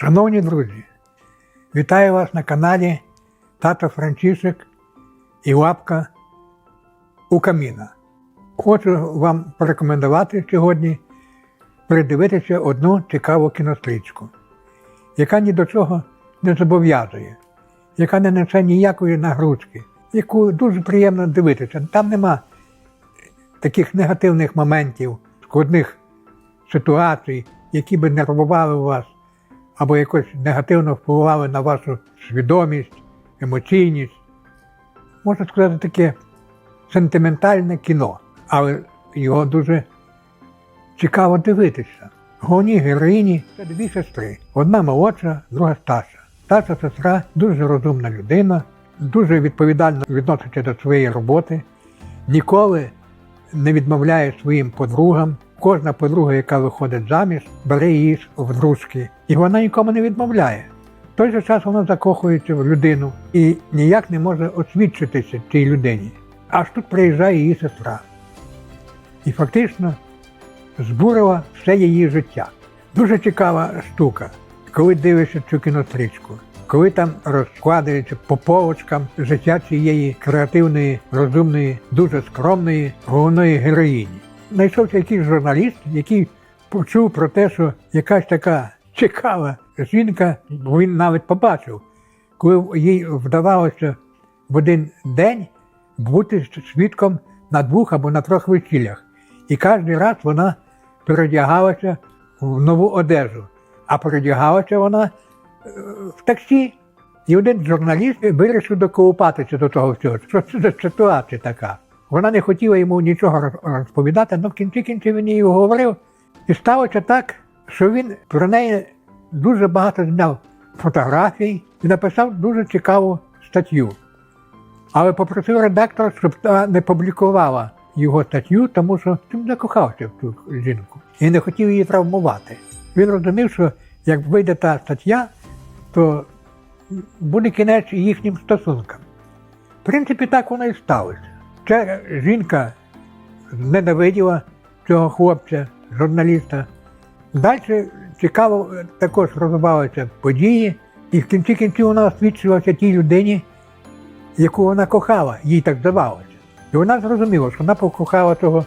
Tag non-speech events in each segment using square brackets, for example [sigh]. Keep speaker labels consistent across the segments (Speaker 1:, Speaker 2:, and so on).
Speaker 1: Шановні друзі, вітаю вас на каналі Тато Франчишек і Лапка у каміна. Хочу вам порекомендувати сьогодні передивитися одну цікаву кінострічку, яка ні до чого не зобов'язує, яка не несе ніякої нагрузки, яку дуже приємно дивитися. Там нема таких негативних моментів, складних ситуацій, які би нервували вас або якось негативно впливали на вашу свідомість, емоційність. Можна сказати, таке сентиментальне кіно, але його дуже цікаво дивитися. Головні героїні це дві сестри. Одна молодша, друга старша. Старша сестра дуже розумна людина, дуже відповідально відноситься до своєї роботи, ніколи не відмовляє своїм подругам. Кожна подруга, яка виходить заміж, бере її в дружки. І вона нікому не відмовляє. В той же час вона закохується в людину і ніяк не може освідчитися цій людині. Аж тут приїжджає її сестра. І фактично збурила все її життя. Дуже цікава штука, коли дивишся цю кінострічку, коли там розкладається по полочкам життя цієї креативної, розумної, дуже скромної головної героїні. Знайшовся якийсь журналіст, який почув про те, що якась така цікава жінка, він навіть побачив, коли їй вдавалося в один день бути свідком на двох або на трьох весіллях. І кожен раз вона передягалася в нову одежу, а передягалася вона е, в таксі. І один журналіст вирішив доколупатися до того всього. Що це за ситуація така? Вона не хотіла йому нічого розповідати, але в кінці кінці він їй говорив. І сталося так, що він про неї дуже багато зняв фотографій і написав дуже цікаву статтю. Але попросив редактора, щоб та не публікувала його статтю, тому що він закохався в ту жінку і не хотів її травмувати. Він розумів, що як вийде та стаття, то буде кінець їхнім стосункам. В принципі, так воно і сталося. Ця жінка ненавиділа цього хлопця, журналіста. Далі цікаво також розвивалися події, і в кінці кінців вона освідчилася тій людині, яку вона кохала, їй так здавалося. І вона зрозуміла, що вона покохала того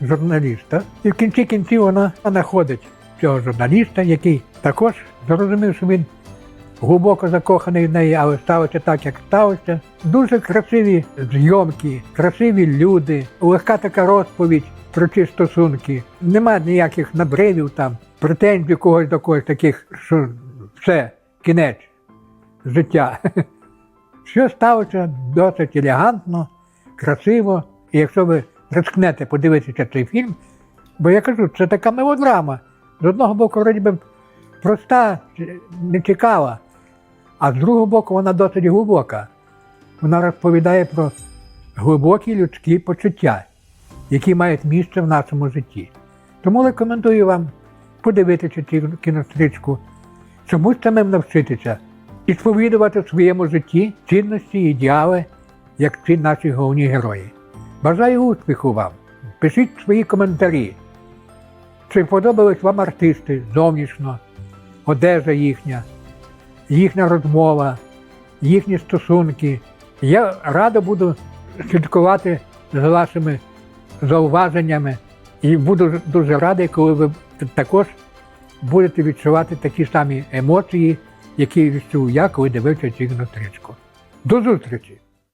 Speaker 1: журналіста, і в кінці кінців вона знаходить цього журналіста, який також зрозумів, що він глибоко закоханий в неї, але сталося так, як сталося. Дуже красиві зйомки, красиві люди, легка така розповідь про ці стосунки. Нема ніяких набривів там, претензій когось до когось таких, що все, кінець життя. [laughs] Все сталося досить елегантно, красиво. І якщо ви рискнете подивитися цей фільм, бо я кажу, це така мелодрама. З одного боку, вроді би, проста, нецікава, а з другого боку, вона досить глибока. Вона розповідає про глибокі людські почуття, які мають місце в нашому житті. Тому рекомендую вам подивитися цю кінострічку, чомусь самим навчитися і сповідувати в своєму житті цінності і ідеали, як ці наші головні герої. Бажаю успіху вам! Пишіть свої коментарі. Чи подобались вам артисти зовнішньо, одежа їхня, їхня розмова, їхні стосунки. Я радо буду слідкувати за вашими зауваженнями і буду дуже радий, коли ви також будете відчувати такі самі емоції, які відчув я, коли дивився цю тричку. До зустрічі!